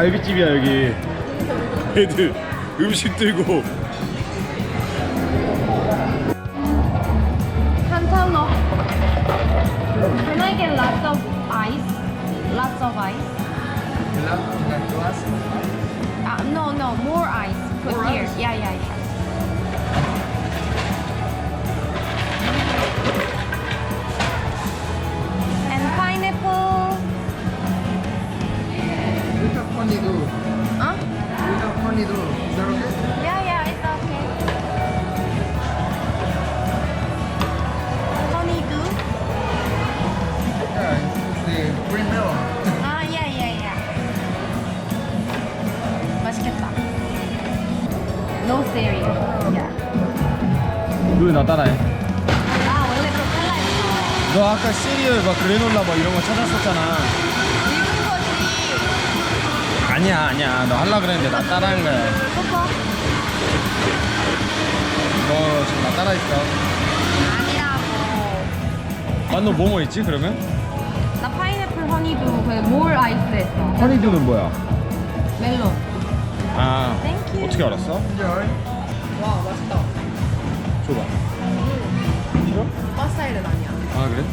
갈비집이야 여기 애들 음식 들고 Cantaloupe. Can I get lots of ice? Lots of ice? Uh, no, no, more ice. Put here. Yeah, yeah, yeah. 왜 나 따라해 아, 원래 할라 했어. 너 아까 시리얼 막 그래놀라 뭐 이런 거 찾았었잖아 읽은 거지. 아니야 아니야 너 할라 그랬는데 나 따라한 거야? 너 지금 나 따라했어 아니라고. 아너 뭐뭐 있지 그러면? 나 파인애플 허니도 그몰 아이스 했어. 허니두는 뭐야? 멜론. 아 Thank you. 어떻게 알았어? 와, 맛있다. 줘봐 이거? 오빠 스타일은 아니야. 아 그래?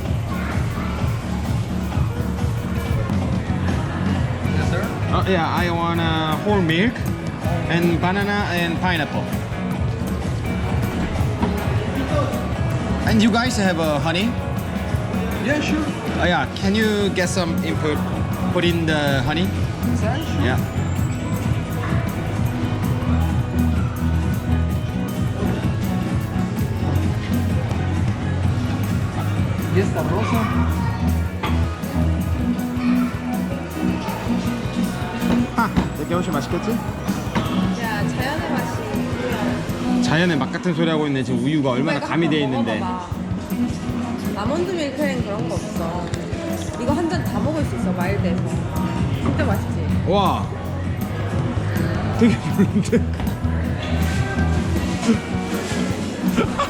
Yes, sir. Uh, yeah, I want uh, whole milk and banana and pineapple. And you guys have uh, honey? Yeah, sure. Oh yeah, can you get some input? Put in the honey? Inside? Yeah. Rosa. 하, 훨씬 맛있겠지? 야, 자연의 맛이. 자연의 맛 같은 소리 하고 있네. 지금 우유가 얼마나 가미돼 있는데. 아몬드 밀크엔 그런 거 없어. 이거 한 잔 다 먹을 수 있어 마일드에서. 진짜 맛있지. 와, 되게 별론데.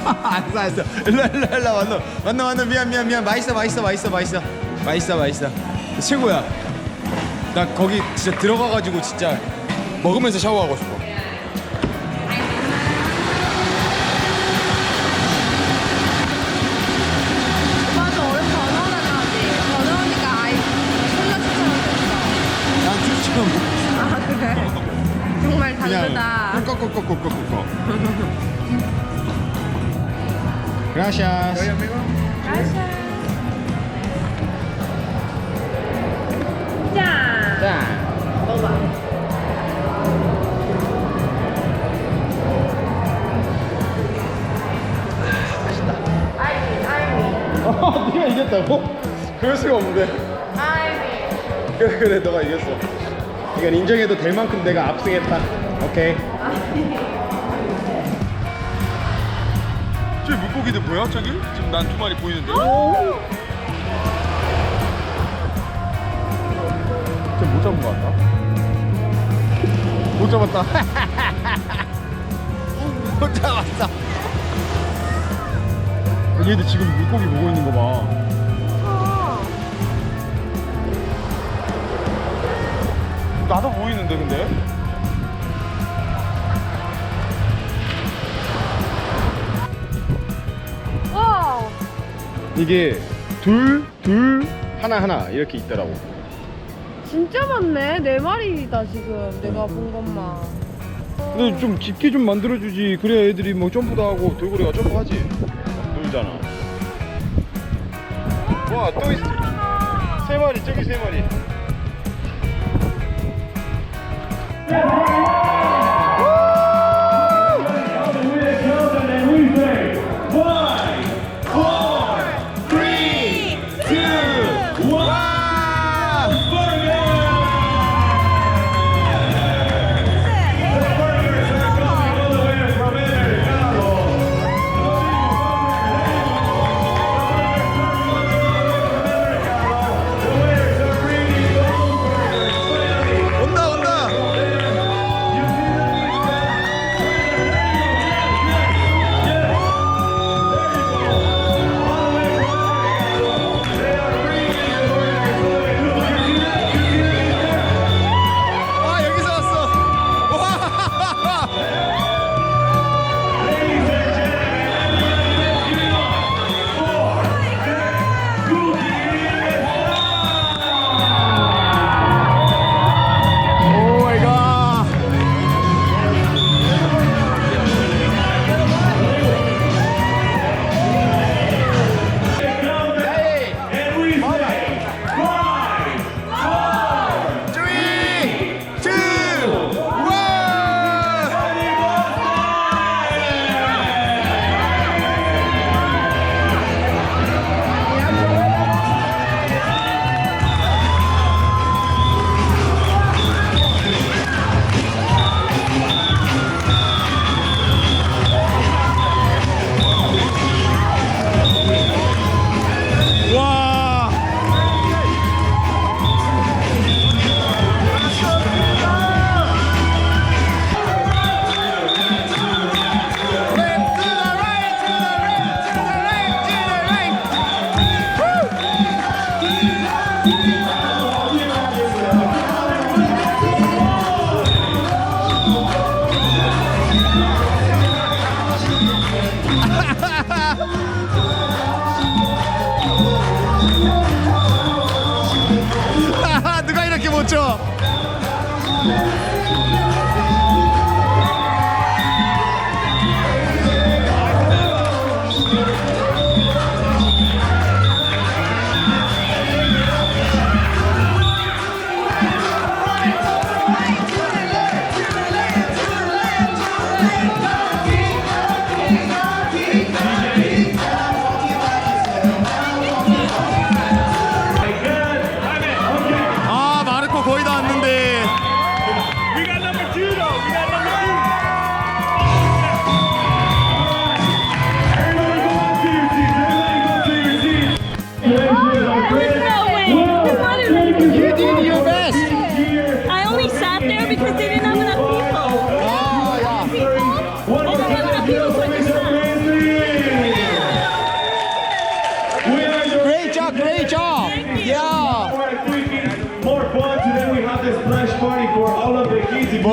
알았어 알았어. 일로 일로 일로 왔노 왔노 왔노 미안 미안 미안. 맛있어 맛있어 맛있어 맛있어. 맛있어 맛있어. 최고야. 나 거기 진짜 들어가가지고 진짜 먹으면서 샤워하고 싶어. 오빠도 얼른 번호하지. 번호하니까 아이 콜라 추천을 난 지금 했어. 아, 그래? 정말 그냥 다르다. 꿀꺽꿀꺽꿀꺽꿀꺽 Gracias amigo. 짠! 자 먹어봐. 아이비, 아이비, 어, 네가 이겼다고? 그럴 수가 없는데 아이비. 그래 그래 너가 이겼어 이건 인정해도 될 만큼 내가 압승했다 오케이 저 물고기들 뭐야 저기? 지금 난 두 마리 보이는데. 쟤못 잡은 거 같다. 못 잡았다. 못 잡았어 얘들 지금 물고기 보고 있는 거봐. 나도 보이는데 근데 이게 둘, 둘, 하나, 하나 이렇게 있더라고. 진짜 많네. 네 마리다 지금 내가 본 것만. 근데 좀 깊게 좀 만들어주지. 그래야 애들이 뭐 점프도 하고 돌고래가 점프하지. 놀잖아. 와, 또 있어. 세 마리, 저기 세 마리. Yeah. More fun today. We have this flash party for all of the kids.